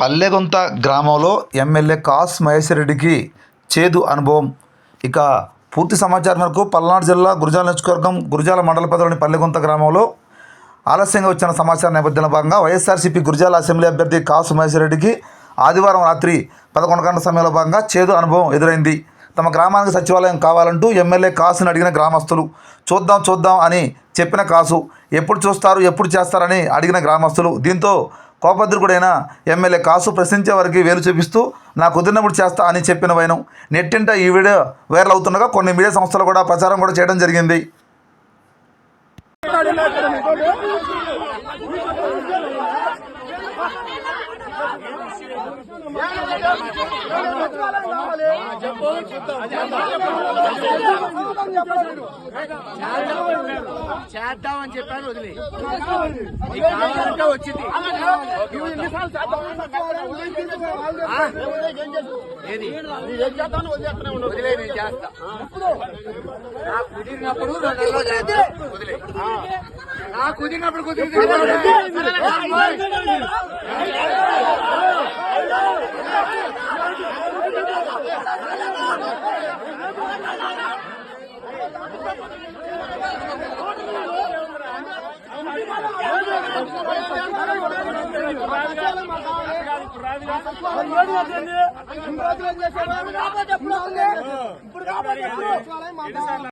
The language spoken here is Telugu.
పల్లెగుంత గ్రామంలో ఎమ్మెల్యే కాస్ మహేశ్వర్ రెడ్డికి చేదు అనుభవం. ఇక పూర్తి సమాచారం మేరకు పల్నాడు జిల్లా గురజాల నియోజకవర్గం గురజాల మండల పరిధిలోని పల్లెగుంత గ్రామంలో ఆలస్యంగా వచ్చిన సమాచారం నేపథ్యంలో భాగంగా వైఎస్ఆర్సీపీ గురజాల అసెంబ్లీ అభ్యర్థి కాసు మహేశ్వర రెడ్డికి ఆదివారం రాత్రి పదకొండు గంటల సమయంలో భాగంగా చేదు అనుభవం ఎదురైంది. తమ గ్రామానికి సచివాలయం కావాలంటూ ఎమ్మెల్యే కాసుని అడిగిన గ్రామస్తులు చూద్దాం చూద్దాం అని చెప్పిన కాసు ఎప్పుడు చూస్తారు ఎప్పుడు చేస్తారని అడిగిన గ్రామస్తులు దీంతో కోపద్రుకుడైన ఎమ్మెల్యే కాసు ప్రశ్నించే వారికి వేలు చూపిస్తూ నా కుదిరినప్పుడు చేస్తా అని చెప్పిన వైనం. నెట్టింట ఈ వీడియో వైరల్ అవుతుండగా కొన్ని మీడియా సంస్థలు కూడా ప్రచారం కూడా చేయడం జరిగింది. చేద్దామని చెప్పాను వదిలే. కావాలంటే వచ్చింది? ఏది? వదిలే నేను చేస్తా. నాకు కుదిరినప్పుడు. వదిలే. నాకు కుదిరినప్పుడు కుదిరింది ఇప్పుడు